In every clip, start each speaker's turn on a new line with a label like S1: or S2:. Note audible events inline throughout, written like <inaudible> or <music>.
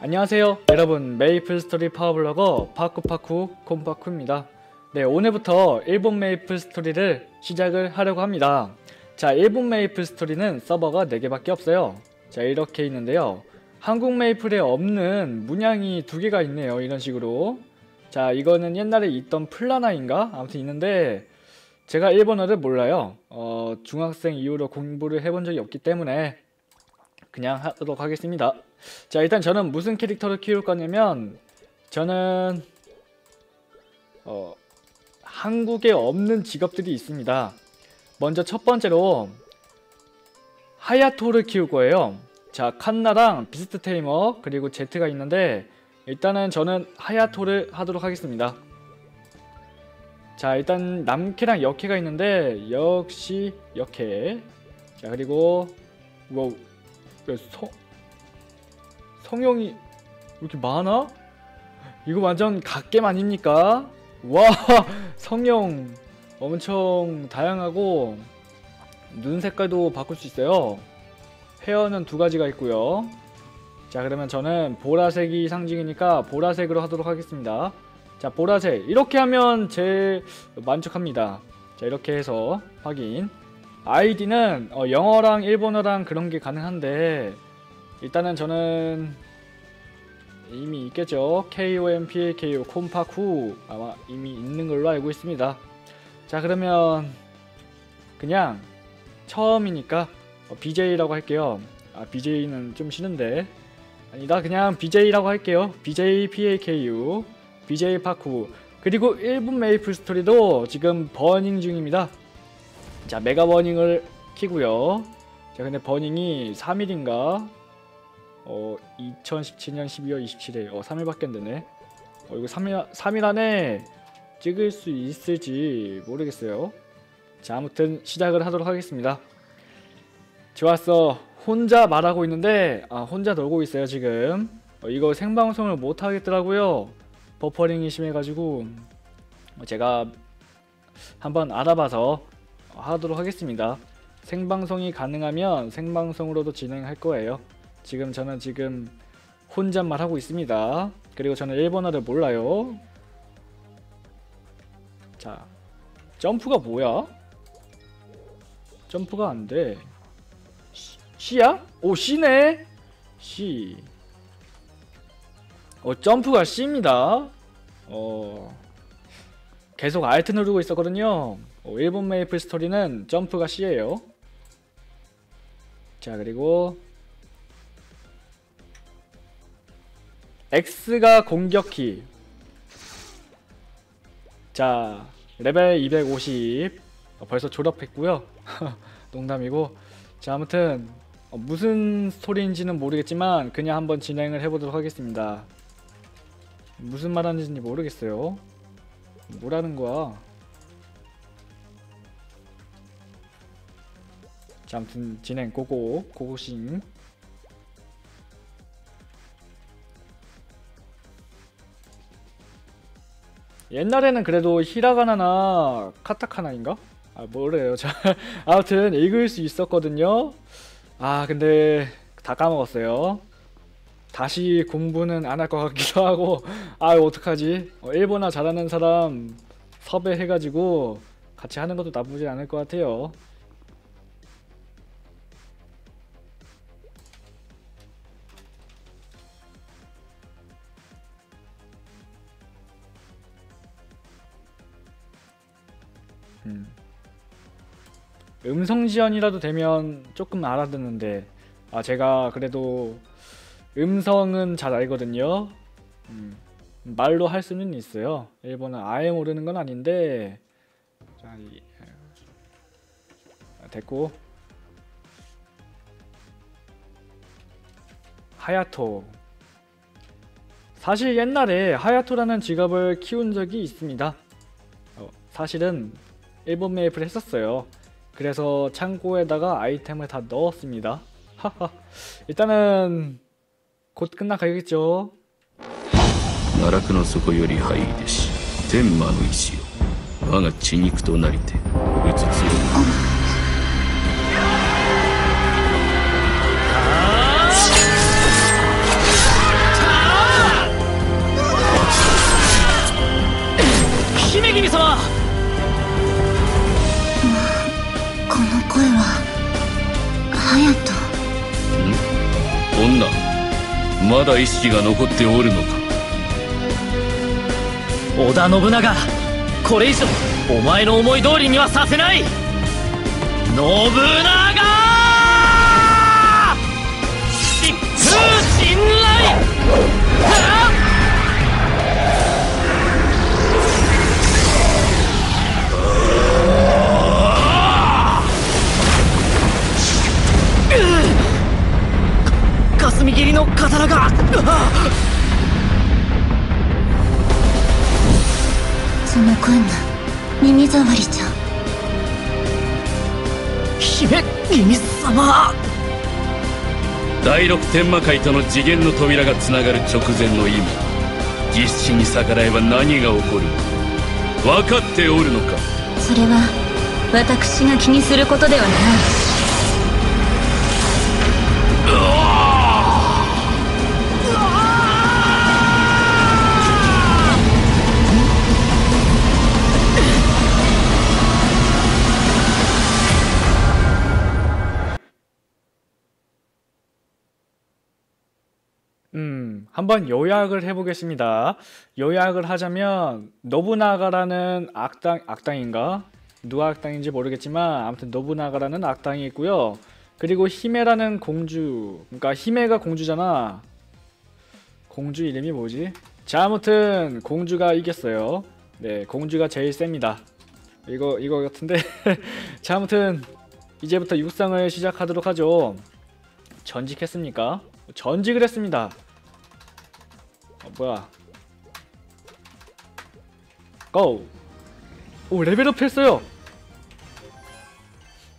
S1: 안녕하세요. 여러분 메이플 스토리 파워블로거 파쿠파쿠 콤파쿠입니다. 네 오늘부터 일본 메이플 스토리를 시작을 하려고 합니다. 자 일본 메이플 스토리는 서버가 4개밖에 없어요. 자 이렇게 있는데요. 한국 메이플에 없는 문양이 두 개가 있네요 이런 식으로. 자 이거는 옛날에 있던 플라나인가? 아무튼 있는데 제가 일본어를 몰라요. 어, 중학생 이후로 공부를 해본 적이 없기 때문에 그냥 하도록 하겠습니다. 자 일단 저는 무슨 캐릭터를 키울 거냐면 저는 어, 한국에 없는 직업들이 있습니다. 먼저 첫 번째로 하야토를 키울 거예요. 자 칸나랑 비스트 테이머 그리고 제트가 있는데 일단은 저는 하야토를 하도록 하겠습니다. 자 일단 남캐랑 역캐가 있는데 역시 역캐. 자 그리고 와 우성 성형이 왜 이렇게 많아? 이거 완전 갓겜 아닙니까? 와 <laughs> 성형 엄청 다양하고 눈 색깔도 바꿀 수 있어요. 헤어는 두 가지가 있고요. 자 그러면 저는 보라색이 상징이니까 보라색으로 하도록 하겠습니다. 자 보라색. 이렇게 하면 제일 만족합니다. 자 이렇게 해서 확인 아이디는 어, 영어랑 일본어랑 그런 게 가능한데 일단은 저는 이미 있겠죠. KOMPAKO 콤파쿠 아마 이미 있는 걸로 알고 있습니다. 자 그러면 그냥 처음이니까 어, BJ라고 할게요. 아 BJ는 좀 싫은데. 아니다 그냥 BJ라고 할게요. BJ PAKU BJ 파쿠. 그리고 1분 메이플 스토리도 지금 버닝 중입니다 자 메가 버닝을 키고요. 자 근데 버닝이 3일인가? 어 2017년 12월 27일. 어 3일밖에 안 되네. 어 이거 3일 3일 안에 찍을 수 있을지 모르겠어요. 자 아무튼 시작을 하도록 하겠습니다. 좋았어. 혼자 말하고 있는데 아 혼자 놀고 있어요 지금. 어, 이거 생방송을 못 하겠더라고요. 버퍼링이 심해가지고. 제가 한번 알아봐서 하도록 하겠습니다. 생방송이 가능하면 생방송으로도 진행할 거예요. 지금 저는 지금 혼잣말 하고 있습니다. 그리고 저는 일본어를 몰라요. 자 점프가 뭐야? 점프가 안 돼. C야? 오 C네. C 어 점프가 C입니다. 어 계속 알트 누르고 있었거든요 어, 일본 메이플 스토리는 점프가 C예요. 자 그리고 X가 공격키. 자 레벨 250 어, 벌써 졸업했고요. <laughs> 농담이고. 자 아무튼 어, 무슨 스토리인지는 모르겠지만 그냥 한번 진행을 해보도록 하겠습니다. 무슨 말하는지 모르겠어요. 뭐라는 거야 자 아무튼 진행 고고 고고싱. 옛날에는 그래도 히라가나나 카타카나인가? 아 뭐래요. 저 <laughs> 아무튼 읽을 수 있었거든요. 아 근데 다 까먹었어요. 다시 공부는 안 할 것 같기도 <laughs> 하고 아 어떡하지? 어, 일본어 잘하는 사람 섭외해가지고 같이 하는 것도 나쁘지 않을 것 같아요 음성 지원이라도 되면 조금 알아듣는데 아 제가 그래도 음성은 잘 알거든요. 음. 말로 할 수는 있어요. 일본은 아예 모르는 건 아닌데. 자 이, 아, 됐고. 하야토. 사실 옛날에 하야토라는 직업을 키운 적이 있습니다. 어, 사실은 일본 메이플 했었어요 그래서 창고에다가 아이템을 다 넣었습니다. 하하. 일단은 곧 끝나가겠죠.
S2: 나라크의 소고より 하이です. 텐마의 이시요. 我が 진익となりて 우츠츠요. 히메기미様 ん？女。まだ意識が残っておるのか？
S3: 織田信長これ以上お前の思い通りにはさせない！信長！信頼！か霞切りの刀が。
S4: その声が耳障りじゃ。
S3: 姫君様。
S2: 第六天魔界との次元の扉がつながる直前の今実子に逆らえば何が起こる？分かっておるのか？
S4: それは私が気にすることではない
S1: 한번 요약을 해보겠습니다. 요약을 하자면 노부나가라는 악당 악당인가? 누가 악당인지 모르겠지만 아무튼 노부나가라는 악당이 있고요. 그리고 히메라는 공주, 그러니까 히메가 공주잖아. 공주 이름이 뭐지? 자, 아무튼 공주가 이겼어요. 네, 공주가 제일 셉니다. 이거 이거 같은데. <laughs> 자, 아무튼 이제부터 육상을 시작하도록 하죠. 전직했습니까? 전직을 했습니다. 어, 뭐야? 고! 오 레벨업 했어요.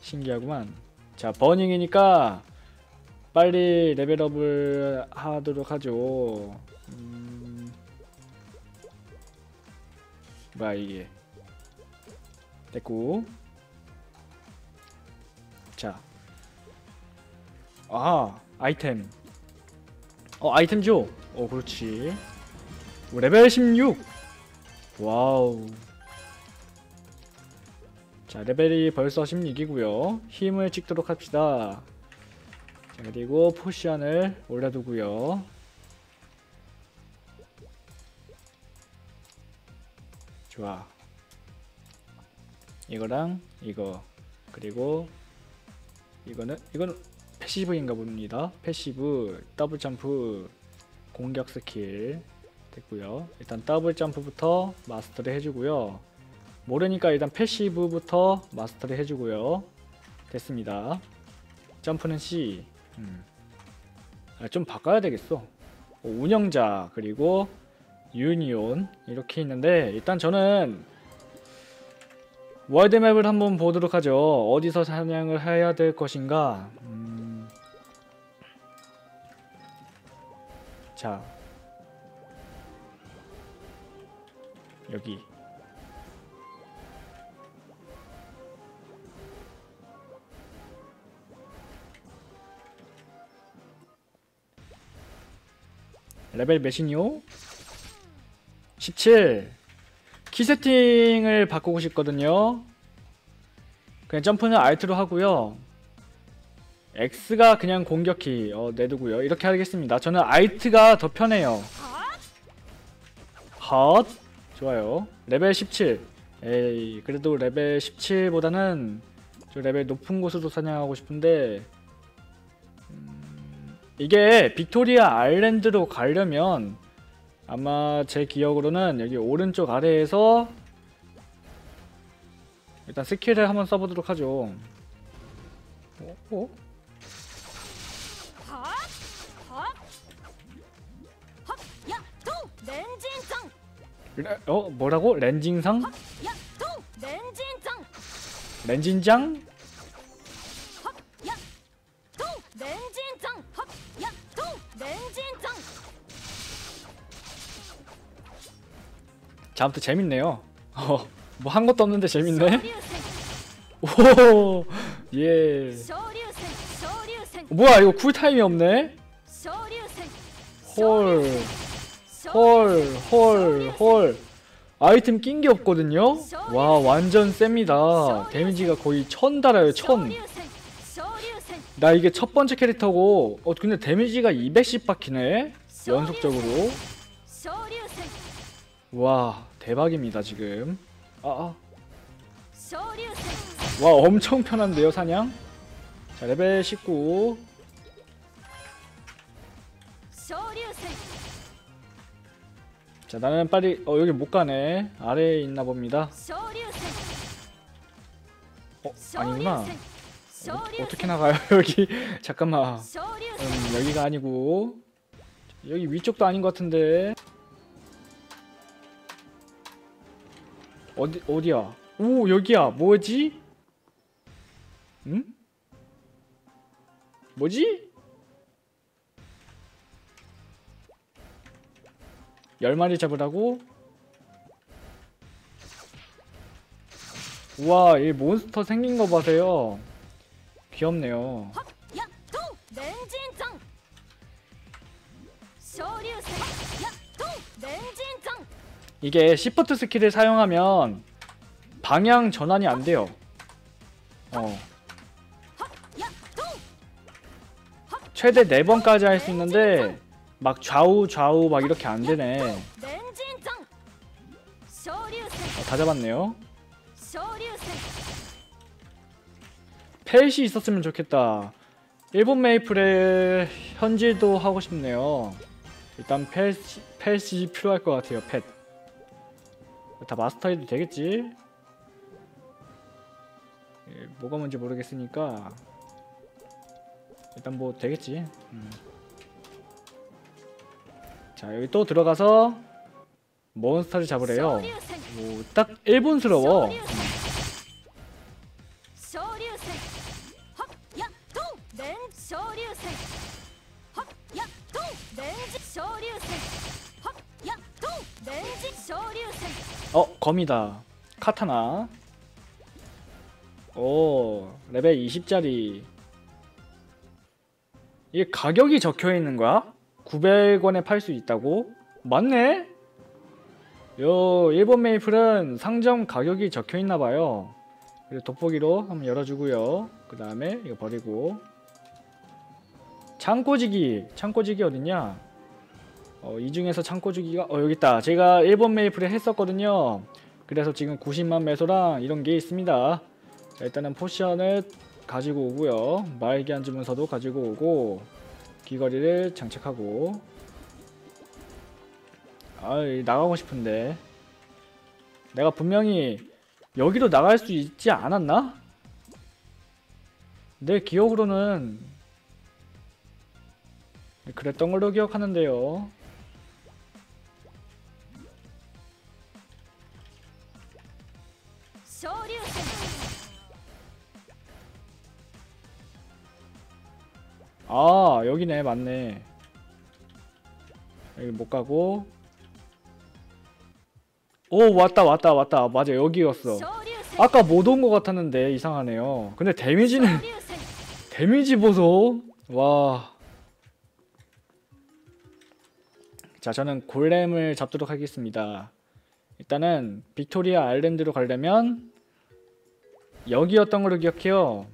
S1: 신기하구만. 자 버닝이니까 빨리 레벨업을 하도록 하죠. 음... 뭐야 이게? 됐고. 자. 아 아이템. 어 아이템 줘. 어 그렇지. 오, 레벨 16. 와우. 자 레벨이 벌써 16이고요. 힘을 찍도록 합시다. 자 그리고 포션을 올려두고요. 좋아. 이거랑 이거 그리고 이거는 이거는 패시브인가 봅니다. 패시브 더블 점프 공격 스킬 됐고요. 일단 더블 점프부터 마스터를 해주고요. 모르니까 일단 패시브부터 마스터를 해주고요. 됐습니다. 점프는 C. 음. 아, 좀 바꿔야 되겠어. 어, 운영자 그리고 유니온 이렇게 있는데 일단 저는 월드맵을 한번 보도록 하죠. 어디서 사냥을 해야 될 것인가? 음... 자, 여기 레벨 몇이요? 17. 키 세팅을 바꾸고 싶거든요. 그냥 점프는 Alt로 하고요. X가 그냥 공격키 어, 내두고요. 이렇게 하겠습니다. 저는 Alt가 더 편해요. 헛 좋아요. 레벨 17. 에이 그래도 레벨 17보다는 저 레벨 높은 곳으로 사냥하고 싶은데 음, 이게 빅토리아 아일랜드로 가려면 아마 제 기억으로는 여기 오른쪽 아래에서 일단 스킬을 한번 써보도록 하죠. 어? 어? 어 뭐라고? 렌징상?
S5: 렌진장?
S1: 자 아무튼 재밌네요. <laughs> 어, 뭐 한 것도 없는데 재밌네? <laughs> 오예. 뭐야 이거 쿨타임이 없네? 헐. 헐, 헐, 헐. 아이템 낀 게 없거든요? 와, 완전 셉니다. 데미지가 거의 천 달아요, 천. 나 이게 첫 번째 캐릭터고, 어, 근데 데미지가 210 박히네? 연속적으로. 와, 대박입니다, 지금. 아, 아. 와, 엄청 편한데요, 사냥? 자, 레벨 19. 자 나는 빨리 어 여기 못 가네. 아래에 있나 봅니다. 어 아니구나. 어, 떻게 나가요 <laughs> 여기? 잠깐만. 음, 여기가 아니고. 여기 위쪽도 아닌 것 같은데. 어디 어디야? 오 여기야. 뭐지? 응? 뭐지? 10마리 잡으라고? 우와 이 몬스터 생긴 거 봐세요. 귀엽네요. 이게 시프트 스킬을 사용하면 방향 전환이 안 돼요. 어. 최대 4번까지 할 수 있는데 막 좌우 좌우 막 이렇게 안 되네. 어, 다 잡았네요. 펠시 있었으면 좋겠다. 일본 메이플의 현질도 하고 싶네요. 일단 펠시, 펠시 필요할 것 같아요. 펫. 다 마스터해도 되겠지? 예, 뭐가 뭔지 모르겠으니까 일단 뭐 되겠지. 음. 자 여기 또 들어가서 몬스터를 잡으래요. 오, 딱 일본스러워. 어 검이다. 카타나. 오 레벨 20짜리. 이게 가격이 적혀있는 거야? 900원에 팔 수 있다고? 맞네? 요 일본 메이플은 상점 가격이 적혀 있나 봐요 그리고 돋보기로 한번 열어주고요 그 다음에 이거 버리고 창고지기 창고지기 어딨냐 어, 이 중에서 창고주기가 어 여기 있다. 제가 일본 메이플을 했었거든요. 그래서 지금 90만 매소랑 이런 게 있습니다. 자, 일단은 포션을 가지고 오고요. 말기한 주문서도 가지고 오고 귀걸이를 장착하고 아 나가고 싶은데 내가 분명히 여기로 나갈 수 있지 않았나? 내 기억으로는 그랬던 걸로 기억하는데요. 아 여기네. 맞네. 여기 못 가고. 오 왔다 왔다 왔다. 맞아 여기였어. 아까 못 온 것 같았는데 이상하네요. 근데 데미지는 <laughs> 데미지 보소. 와. 자, 저는 골렘을 잡도록 하겠습니다. 일단은 빅토리아 아일랜드로 가려면 여기였던 걸로 기억해요.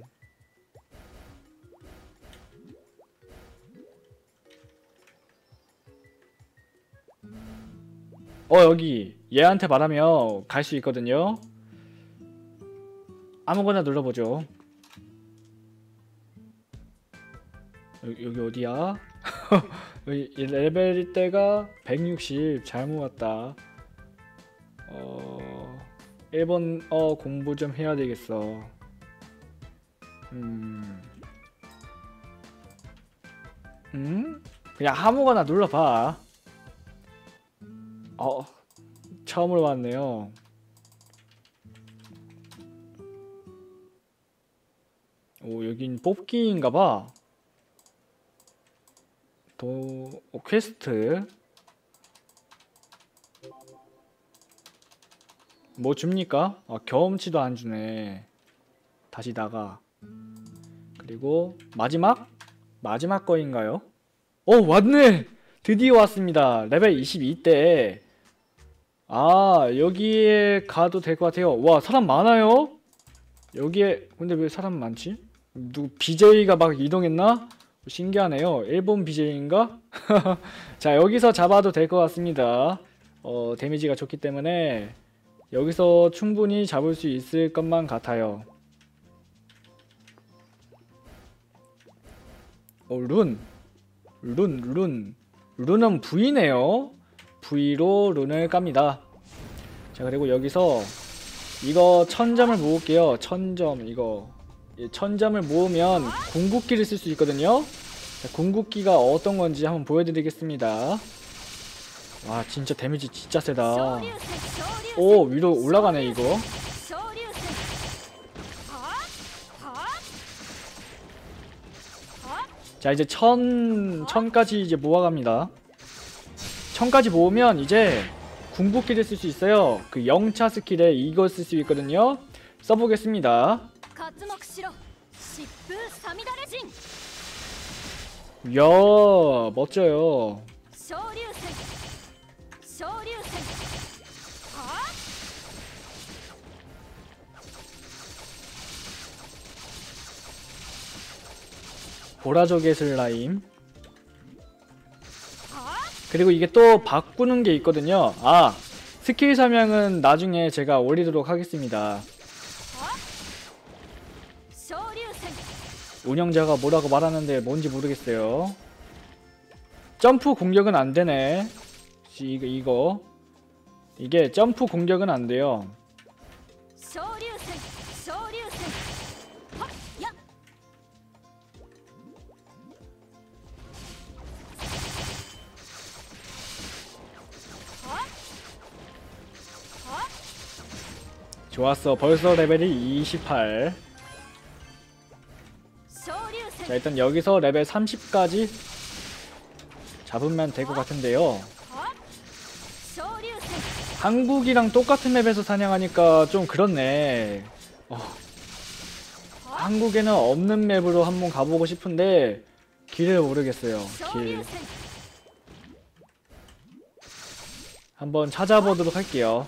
S1: 어 여기 얘한테 말하면 갈수 있거든요. 아무거나 눌러보죠. 여기, 여기 어디야? <laughs> 여기 이 레벨 때가 160 잘못 왔다. 어... 1번 어 공부 좀 해야 되겠어. 음... 음? 그냥 아무거나 눌러봐 어 처음으로 왔네요. 오 여긴 뽑기인가봐. 도 어, 퀘스트. 뭐 줍니까? 아 경험치도 안 주네. 다시 나가. 그리고 마지막? 마지막 거인가요? 어 왔네! 드디어 왔습니다. 레벨 22대 아 여기에 가도 될 것 같아요 와 사람 많아요 여기에 근데 왜 사람 많지? 누 BJ가 막 이동했나? 신기하네요. 일본 BJ인가? <laughs> 자 여기서 잡아도 될 것 같습니다. 어 데미지가 좋기 때문에 여기서 충분히 잡을 수 있을 것만 같아요. 어, 룬. 룬, 룬. 룬은 V네요. V로 룬을 깝니다. 자 그리고 여기서 이거 천점을 모을게요. 천점 이거 예, 천점을 모으면 궁극기를 쓸 수 있거든요. 자, 궁극기가 어떤 건지 한번 보여드리겠습니다. 와 진짜 데미지 진짜 세다. 오 위로 올라가네 이거. 자 이제 천 천까지 이제 모아갑니다. 1000까지 모으면 이제 궁극기를 쓸 수 있어요. 그 0차 스킬에 이걸 쓸 수 있거든요. 써보겠습니다. 이야 멋져요. 보라족의 슬라임. 그리고 이게 또 바꾸는 게 있거든요. 아 스킬 사명은 나중에 제가 올리도록 하겠습니다. 운영자가 뭐라고 말하는데 뭔지 모르겠어요. 점프 공격은 안 되네. 이거 이거. 이게 점프 공격은 안 돼요. 좋았어 벌써 레벨이 28 자, 일단 여기서 레벨 30까지 잡으면 될 것 같은데요. 한국이랑 똑같은 맵에서 사냥하니까 좀 그렇네. 어. 어. 한국에는 없는 맵으로 한번 가보고 싶은데 길을 모르겠어요. 길. 한번 찾아보도록 할게요.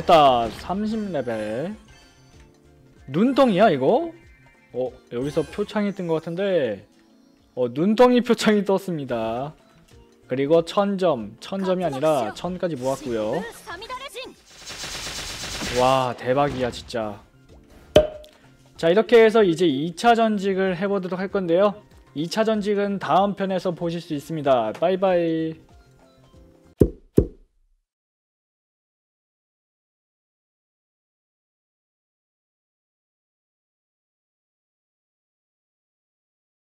S1: 베타 30레벨. 눈덩이야 이거? 어 여기서 표창이 뜬 것 같은데. 어 눈덩이 표창이 떴습니다. 그리고 천점. 천점이 아니라 천까지 모았고요. 와 대박이야 진짜. 자 이렇게 해서 이제 2차 전직을 해보도록 할 건데요. 2차 전직은 다음 편에서 보실 수 있습니다. 빠이빠이.